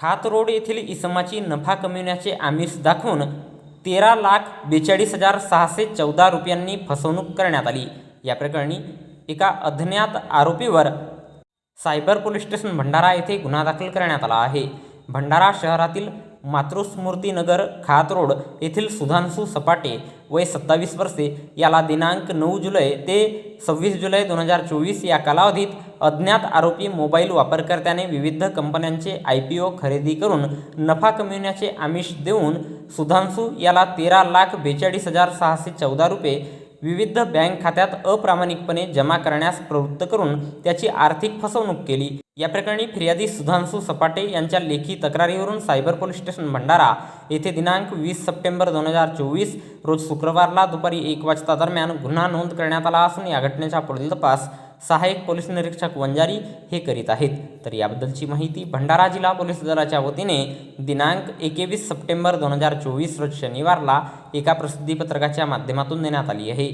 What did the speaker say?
खात रोड येथील इसमाची नफा कमविण्याचे आमिष दाखवून तेरा लाख बेचाळीस हजार सहाशे चौदा रुपयांनी फसवणूक करण्यात आली. या प्रकरणी एका अज्ञात आरोपीवर सायबर पोलीस स्टेशन भंडारा येथे गुन्हा दाखल करण्यात आला आहे. भंडारा शहरातील मातृस्मृतीनगर खात रोड येथील सुधांशू सपाटे वय सत्तावीस वर्षे याला दिनांक नऊ जुलै ते सव्वीस जुलै दोन हजार चोवीस या कालावधीत अज्ञात आरोपी मोबाईल वापरकर्त्याने विविध कंपन्यांचे आय पी ओ खरेदी करून नफा कमविण्याचे आमिष देऊन सुधांशू याला तेरा लाख बेचाळीस हजार सहाशे चौदा रुपये विविध बँक खात्यात अप्रामाणिकपणे जमा करण्यास प्रवृत्त करून त्याची आर्थिक फसवणूक केली. या प्रकरणी फिर्यादी सुधांशू सपाटे यांच्या लेखी तक्रारीवरून सायबर पोलीस स्टेशन भंडारा येथे दिनांक वीस सप्टेंबर दोन हजार चोवीस रोज शुक्रवारला दुपारी एक वाजता दरम्यान गुन्हा नोंद करण्यात आला असून या घटनेचा पुढील तपास सहाय्यक पोलीस निरीक्षक वंजारी हे करीत आहेत. तर याबद्दलची माहिती भंडारा जिल्हा पोलीस दलाच्या वतीने दिनांक एकवीस सप्टेंबर दोन हजार चोवीस रोज शनिवारला एका प्रसिद्धीपत्रकाच्या माध्यमातून देण्यात आली आहे.